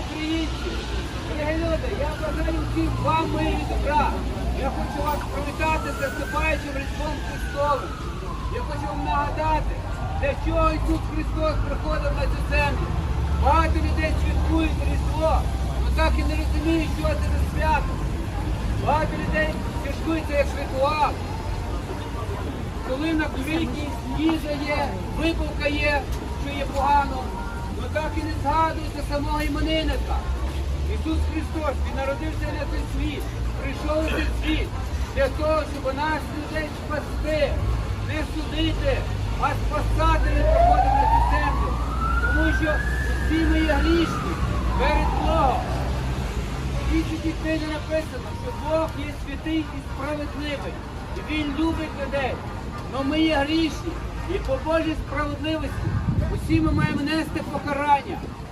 українці! Дорогі люди, я бажаю всім вам миру добра. Я хочу вас привітати з наступаючим Різдвом Христовим. Я хочу вам нагадати, для чого Ісус Христос приходив на цю землю. Багато людей святкують Різдво, але так і не розуміють, що це за свято. Багато людей святкують як ритуал. Коли на квітні їжа є, випивка є, що є погано, і не згадується самого іменинника. Ісус Христос, Він народився на цей світ, прийшов у цей світ для того, щоб нас людей спасти, не судити, а спасати Він приходив на цю землю. Тому що всі ми є грішні перед Богом. В іншій книги написано, що Бог є святий і справедливий. І Він любить людей. Але ми є грішні. І по Божій справедливості усі ми маємо нести покарання. 你。